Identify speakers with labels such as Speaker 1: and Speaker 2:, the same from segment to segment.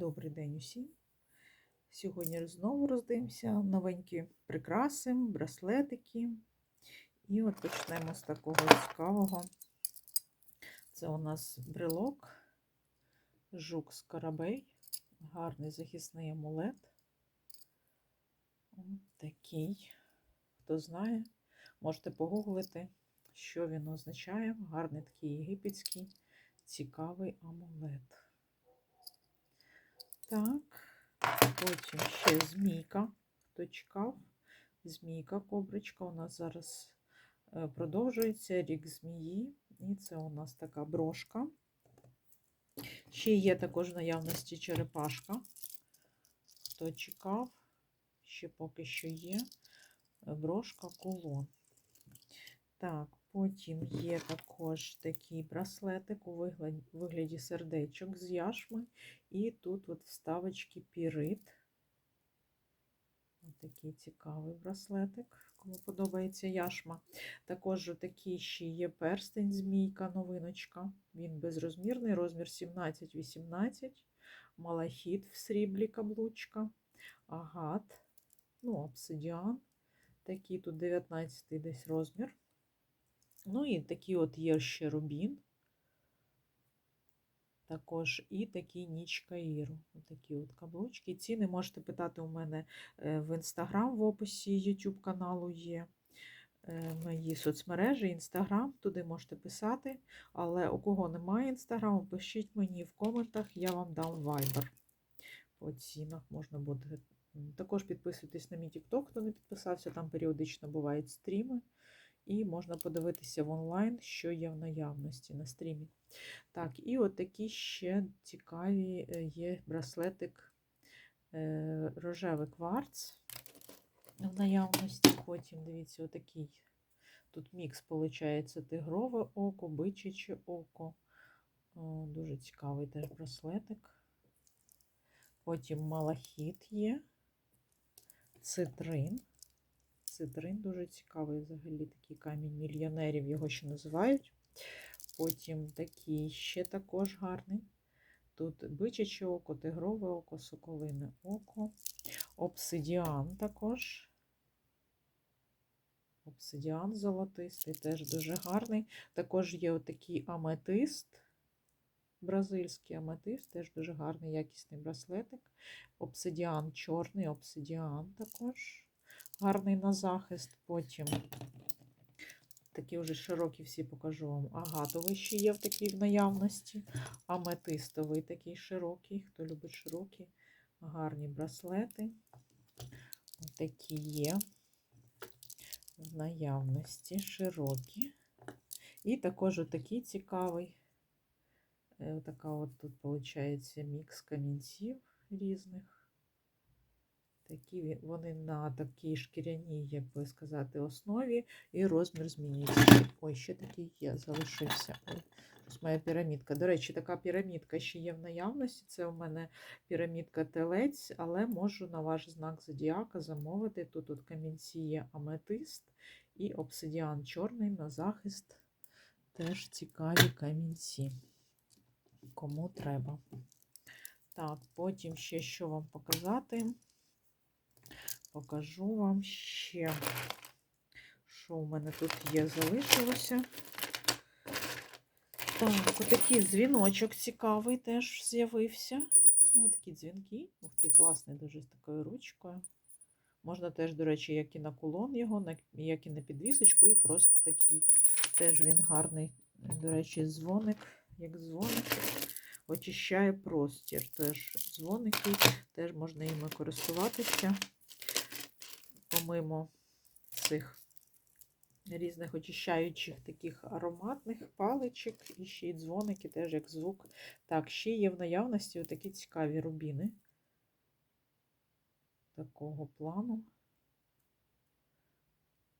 Speaker 1: Добрий день усім. Сьогодні знову роздивимося новенькі прикраси, браслетики. І от почнемо з такого цікавого. Це у нас брелок, жук скарабей, гарний захисний амулет. От такий. Хто знає, можете погуглити, що він означає. Гарний такий єгипетський, цікавий амулет. Так, потім ще змійка. Хто чекав? Змійка, кобричка. У нас зараз е, продовжується рік змії. І це у нас така брошка. Ще є також в наявності черепашка. Хто чекав, ще поки що є брошка кулон. Так, потім є також такий браслетик у вигляді, вигляді сердечок з яшми. І тут от вставочки пірит. Ось такий цікавий браслетик, кому подобається яшма. Також такий ще є перстень змійка, новиночка. Він безрозмірний, розмір 17-18, малахіт в сріблі каблучка, агат, ну, обсидіан. Такий тут 19 десь розмір. Ну і такий от є ще рубін. Також і такі ніч Каїру. Такі от каблучки. Ціни можете питати у мене е, в інстаграм, в описі YouTube каналу є е, мої соцмережі, інстаграм, туди можете писати. Але у кого немає інстаграму, пишіть мені в коментах, я вам дам вайбер. По цінах можна буде. Також підписуйтесь на мій TikTok, хто не підписався, там періодично бувають стріми. І можна подивитися в онлайн, що є в наявності на стрімі. Так, і от такі ще цікаві е, є браслетик е, рожевий кварц в наявності. Потім, дивіться, отакий. Тут мікс, виходить, тигрове око, бичаче око. О, дуже цікавий теж браслетик. Потім малахіт є, цитрин. Цитрин дуже цікавий, взагалі такий камінь мільйонерів, його ще називають. Потім такий ще також гарний. Тут бичаче око, тигрове око, соколине око, обсидіан також. Обсидіан золотистий, теж дуже гарний. Також є отакий аметист, бразильський аметист, теж дуже гарний, якісний браслетик. Обсидіан чорний, обсидіан також гарний на захист. Потім такі вже широкі всі покажу вам. Агатовий ще є в такій в наявності. Аметистовий такий широкий. Хто любить широкі, гарні браслети. Такі є в наявності широкі. І також отакий цікавий. Така от тут, виходить, мікс камінців різних. Такі вони на такій шкіряній, як би сказати, основі, і розмір змінюється. Ой, ще такий є, залишився. Ой, ось моя пірамідка. До речі, така пірамідка ще є в наявності. Це у мене пірамідка телець, але можу на ваш знак зодіака замовити. Тут тут камінці є аметист і обсидіан чорний на захист. Теж цікаві камінці. Кому треба. Так, потім ще що вам показати покажу вам ще, що у мене тут є, залишилося. Так, отакий дзвіночок цікавий теж з'явився. Ось такі дзвінки. Ух ти, класний, дуже з такою ручкою. Можна теж, до речі, як і на кулон його, як і на підвісочку, і просто такий теж він гарний, до речі, дзвоник, як дзвоник. Очищає простір. Теж дзвоники, теж можна їми користуватися помимо цих різних очищаючих таких ароматних паличок і ще й дзвоники, теж як звук. Так, ще є в наявності такі цікаві рубіни такого плану.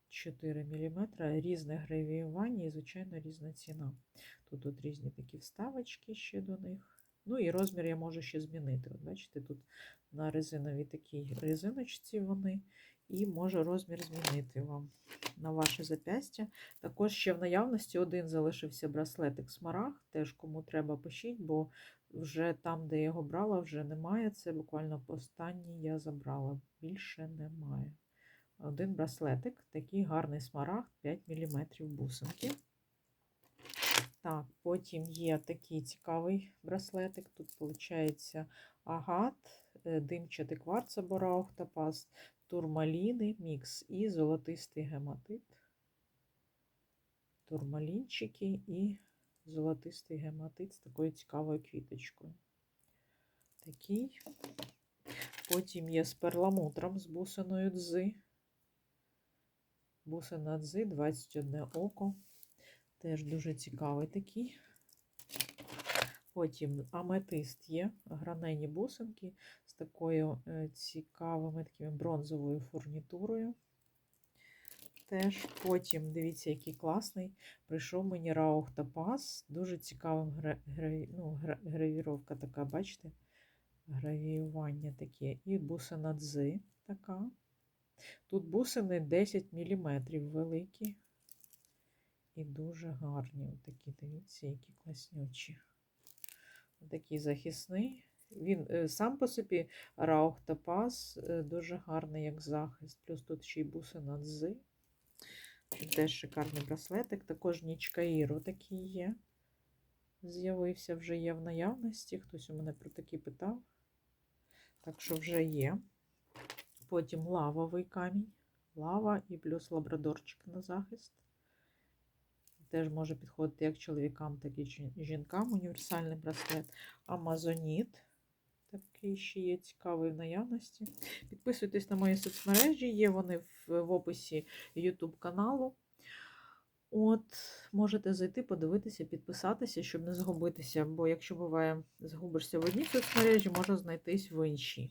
Speaker 1: 4 мм, різне гравіювання і, звичайно, різна ціна. Тут от різні такі вставочки ще до них. Ну і розмір я можу ще змінити. От Бачите, тут на резиновій такій резиночці вони і може розмір змінити вам на ваше запястя. Також ще в наявності один залишився браслетик смарагд. Теж кому треба пишіть, бо вже там, де я його брала, вже немає. Це буквально останній я забрала. Більше немає. Один браслетик, такий гарний смарагд, 5 мм бусинки. Так, потім є такий цікавий браслетик. Тут, виходить, агат, е, димчатий кварц або раух турмаліни, мікс і золотистий гематит. Турмалінчики і золотистий гематит з такою цікавою квіточкою. Такий. Потім є з перламутром, з бусиною дзи. Бусина дзи, 21 око. Теж дуже цікавий такий. Потім аметист є, гранені бусинки з такою е, цікавими такими бронзовою фурнітурою. Теж потім, дивіться, який класний. Прийшов мені Раух Топаз. Дуже цікавим гра... Гра... ну, гра... гравіровка така, бачите? Гравіювання таке. І бусина дзи така. Тут бусини 10 мм великі. І дуже гарні. Такі, дивіться, які класнючі. Такий захисний. Він е, сам по собі Раух Топаз е, дуже гарний, як захист. Плюс тут ще й бусина дзи. Теж шикарний браслетик. Також Нічкаїро такий є. З'явився, вже є в наявності. Хтось у мене про такий питав. Так що вже є. Потім лавовий камінь. Лава і плюс лабрадорчик на захист. Теж може підходити як чоловікам, так і жінкам. Універсальний браслет. Амазоніт. Такий ще є цікавий в наявності. Підписуйтесь на мої соцмережі, є вони в, описі YouTube каналу. От, можете зайти, подивитися, підписатися, щоб не загубитися. Бо якщо буває, загубишся в одній соцмережі, можна знайтись в іншій.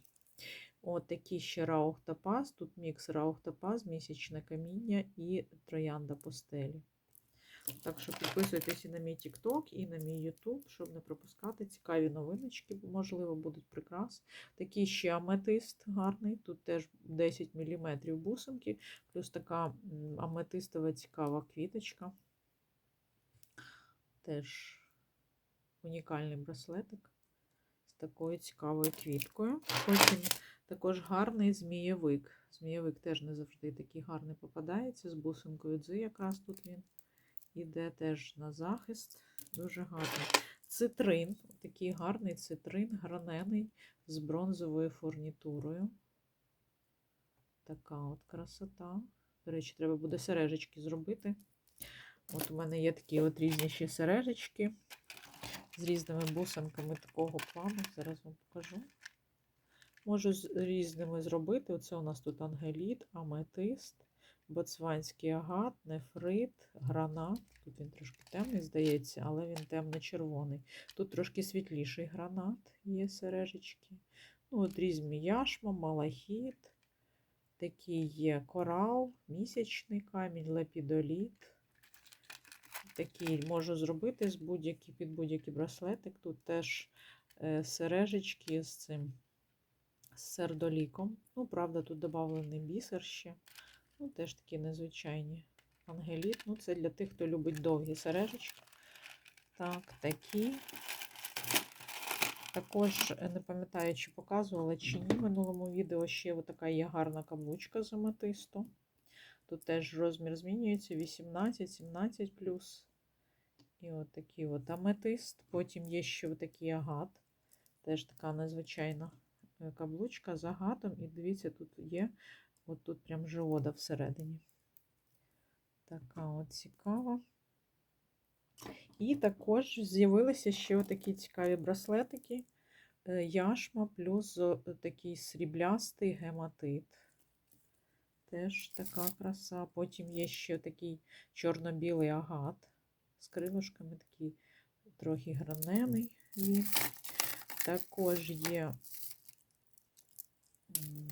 Speaker 1: От такі ще раухтопаз. Тут мікс раухтопаз, місячне каміння і троянда постелі. Так що підписуйтесь і на мій TikTok, і на мій YouTube, щоб не пропускати цікаві новиночки, можливо, будуть прикрас. Такий ще аметист гарний. Тут теж 10 мм бусинки, плюс така аметистова цікава квіточка. Теж унікальний браслетик з такою цікавою квіткою. Потім також гарний змієвик. Змієвик теж не завжди такий гарний попадається. З бусинкою дзи якраз тут він. Іде теж на захист. Дуже гарний. Цитрин, такий гарний цитрин, гранений з бронзовою фурнітурою. Така от красота. До речі, треба буде сережечки зробити. От у мене є такі от різні сережечки з різними бусинками такого плану. Зараз вам покажу. Можу з різними зробити. Оце у нас тут ангеліт, аметист боцванський агат, нефрит, гранат. Тут він трошки темний, здається, але він темно-червоний. Тут трошки світліший гранат, є сережечки. Ну, от різні яшма, малахіт. Такий є корал, місячний камінь, лепідоліт. Такий можу зробити з будь-який, під будь-який браслетик. Тут теж е, сережечки з цим з сердоліком. Ну, правда, тут додавлений бісер ще. Ну, теж такі незвичайні ангеліт. Ну, це для тих, хто любить довгі сережечки. Так, такі. Також, е, не пам'ятаю, чи показувала, чи ні, в минулому відео ще така є гарна каблучка з аметисту. Тут теж розмір змінюється 18, 17 плюс. І от от аметист. Потім є ще такий агат. Теж така незвичайна е, каблучка з агатом. І дивіться, тут є От тут прям жиода всередині. Така от цікава. І також з'явилися ще такі цікаві браслетики. Е, яшма плюс такий сріблястий гематит. Теж така краса. Потім є ще такий чорно-білий агат з крилишками, такий трохи гранений. Також є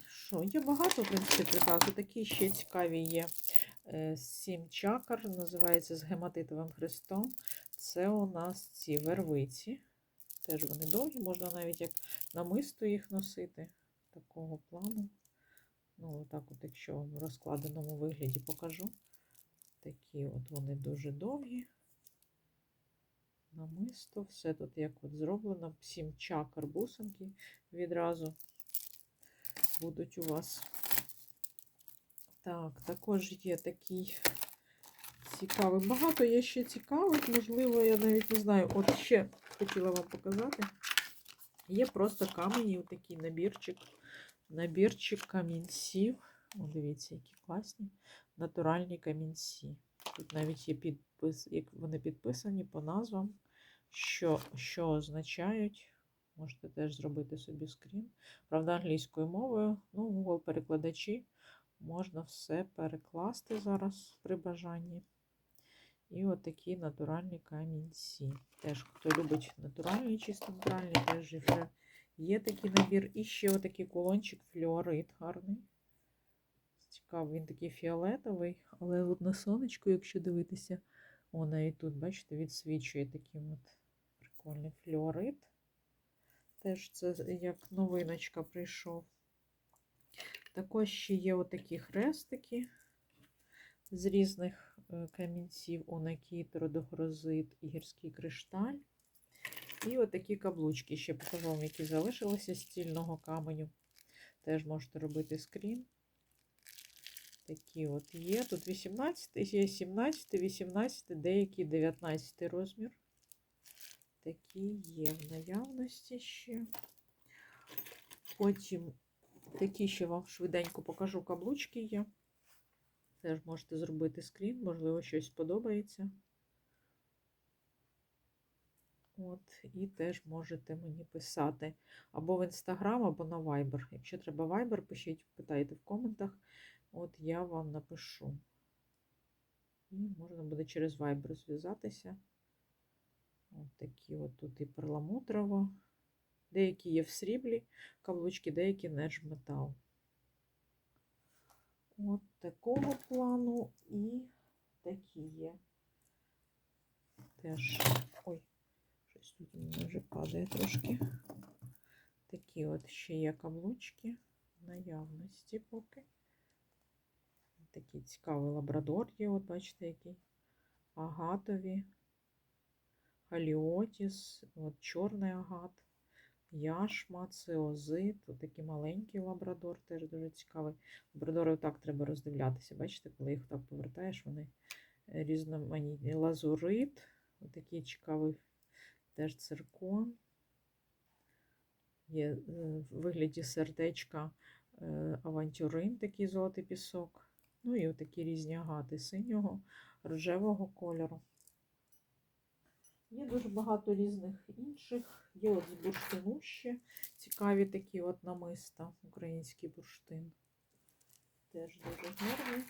Speaker 1: що? Є багато, в принципі, приказу. Такі ще цікаві є е, сім чакр, називається з гематитовим хрестом. Це у нас ці вервиці. Теж вони довгі, можна навіть як намисто їх носити. Такого плану. Ну, отак, от, якщо в розкладеному вигляді покажу. Такі от вони дуже довгі. намисто. Все тут як от зроблено. Сім чакр бусинки відразу будуть у вас. Так, також є такий цікавий. Багато є ще цікавих, можливо, я навіть не знаю. От ще хотіла вам показати. Є просто камені, такий набірчик. Набірчик камінців. О, дивіться, які класні. Натуральні камінці. Тут навіть є підпис, як вони підписані по назвам, що, що означають. Можете теж зробити собі скрін. Правда, англійською мовою. Ну, Google перекладачі. Можна все перекласти зараз при бажанні. І от натуральні камінці. Теж, хто любить натуральні, чисто натуральні, теж вже є такий набір. І ще отакий кулончик флюорит гарний. Цікавий, він такий фіолетовий, але от на сонечку, якщо дивитися, о, навіть тут, бачите, відсвічує таким от прикольний флюорит. Теж це як новиночка прийшов. Також ще є отакі хрестики з різних е, камінців, онакіт, родогрозит і гірський кришталь. І отакі каблучки. Ще покажу вам, які залишилися з стільного каменю. Теж можете робити скрін. Такі от є. Тут 18, є 17, 18, деякі 19 розмір. Такі є в наявності ще. Потім такі ще вам швиденько покажу каблучки є. Теж можете зробити скрін, можливо, щось сподобається. От, і теж можете мені писати або в інстаграм, або на Viber. Якщо треба Viber, пишіть, питайте в коментах. От я вам напишу. І можна буде через Viber зв'язатися. От такі от тут і перламутрово. Деякі є в сріблі каблучки, деякі нержметал. От такого плану і такі є. Теж. Ой, щось тут у мене вже падає трошки. Такі от ще є каблучки наявності поки. Такий цікавий лабрадор є, от бачите, який. Агатові, Галіотіс, от чорний агат, яшма, циозит, от такий маленький лабрадор, теж дуже цікавий. Лабрадори так треба роздивлятися. Бачите, коли їх так повертаєш, вони різноманітні. Лазурит, от такий цікавий теж циркон. Є е, в вигляді сердечка е, авантюрин, такий золотий пісок. Ну і отакі різні агати синього, рожевого кольору. Є дуже багато різних інших. Є от з бурштину ще цікаві такі от намиста, український бурштин. Теж дуже гарний.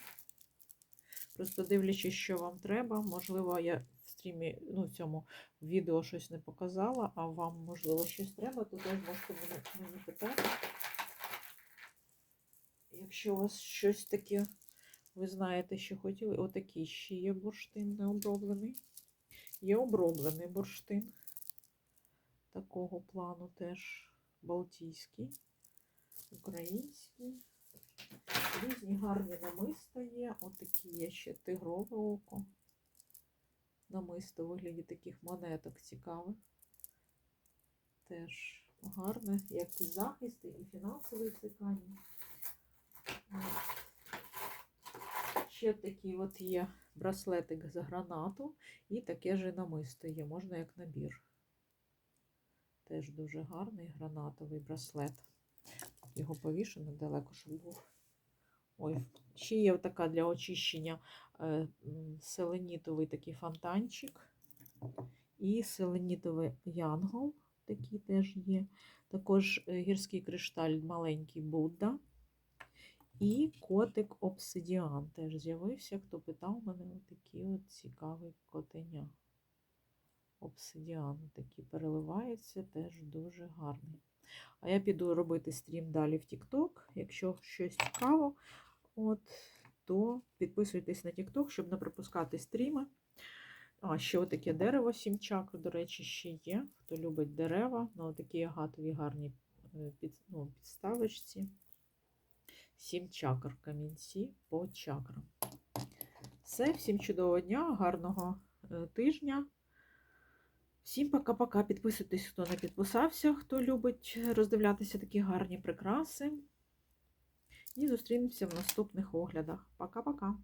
Speaker 1: Просто дивлячись, що вам треба. Можливо, я в стрімі, ну, в цьому відео щось не показала, а вам, можливо, щось треба, то теж можете мені питати. Якщо у вас щось таке, ви знаєте, що хотіли, отакий ще є бурштин необроблений. Є оброблений бурштин. Такого плану теж балтійський, український. Різні гарні намиста є. Отакі є ще тигрове око. Намисто у вигляді таких монеток цікавих. Теж гарне, як і захист, і фінансовий цікаві. Ще такий от є браслетик з гранату, і таке же намисто є, можна як набір. Теж дуже гарний гранатовий браслет. Його повішу недалеко, щоб був. Ой, ще є така для очищення е, селенітовий такий фонтанчик. І селенітовий янгол, такий теж є. Також е, гірський кришталь, маленький Будда. І котик обсидіан теж з'явився. Хто питав мене, отакий от цікавий котеня. Обсидіан такий переливається, теж дуже гарний. А я піду робити стрім далі в TikTok. Якщо щось цікаво, от, то підписуйтесь на TikTok, щоб не пропускати стріми. А, ще отаке дерево, сім чакр, до речі, ще є. Хто любить дерева, на отакій агатовій гарній під, ну, підставочці. Сім чакр камінці по чакрам. Все, всім чудового дня, гарного тижня. Всім пока-пока. Підписуйтесь, хто не підписався, хто любить роздивлятися такі гарні прикраси. І зустрінемося в наступних оглядах. Пока-пока!